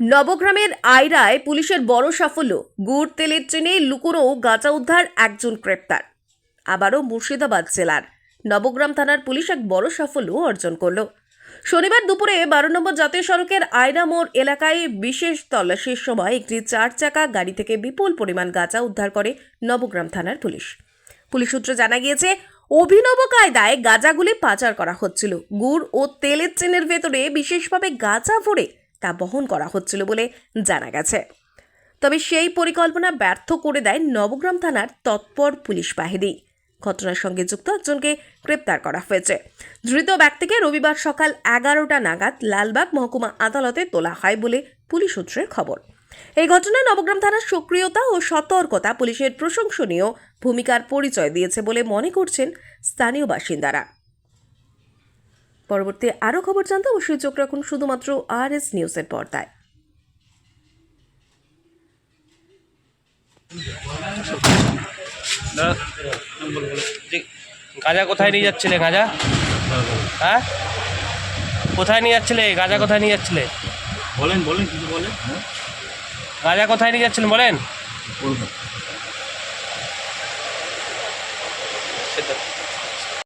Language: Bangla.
নবগ্রামের আয়রায় পুলিশের বড় সাফল্য। গুড় তেলের ট্রেনে লুকোনো গাঁজা উদ্ধার একজন গ্রেপ্তার। আবারও মুর্শিদাবাদ জেলার নবগ্রাম থানার পুলিশ এক বড় সাফল্য অর্জন করল। শনিবার দুপুরে বারো নম্বর জাতীয় সড়কের আয়রা মোড় এলাকায় বিশেষ তল্লাশির সময় একটি চার চাকা গাড়ি থেকে বিপুল পরিমাণ গাঁজা উদ্ধার করে নবগ্রাম থানার পুলিশ। পুলিশ সূত্রে জানা গিয়েছে, অভিনব কায়দায় গাঁজাগুলি পাচার করা হচ্ছিল। গুড় ও তেলের ট্রেনের ভেতরে বিশেষভাবে গাঁজা ভরে তা বহন করা হচ্ছিল বলে জানা গেছে। তবে সেই পরিকল্পনা ব্যর্থ করে দেয় নবগ্রাম থানার তৎপর পুলিশ বাহিনী। ঘটনার সঙ্গে যুক্ত একজনকে গ্রেপ্তার করা হয়েছে। ধৃত ব্যক্তিকে রবিবার সকাল এগারোটা নাগাদ লালবাগ মহকুমা আদালতে তোলা হয় বলে পুলিশ সূত্রের খবর। এই ঘটনায় নবগ্রাম থানার সক্রিয়তা ও সতর্কতা পুলিশের প্রশংসনীয় ভূমিকার পরিচয় দিয়েছে বলে মনে করছেন স্থানীয় বাসিন্দারা। পরবর্তী আরও খবর জানতে অবশ্যই চোখ রাখুন শুধুমাত্র আর এস নিউজের পর্দায়। গাজা কোথায় নিয়ে যাচ্ছিলে গাজা? হ্যাঁ? কোথায় নিয়ে যাচ্ছিলে? গাজা কোথায় নিয়ে যাচ্ছিলে? বলেন বলেন কিছু বলেন হ্যাঁ। গাঁজা কোথায় নিয়ে যাচ্ছিলেন বলেন। সেটা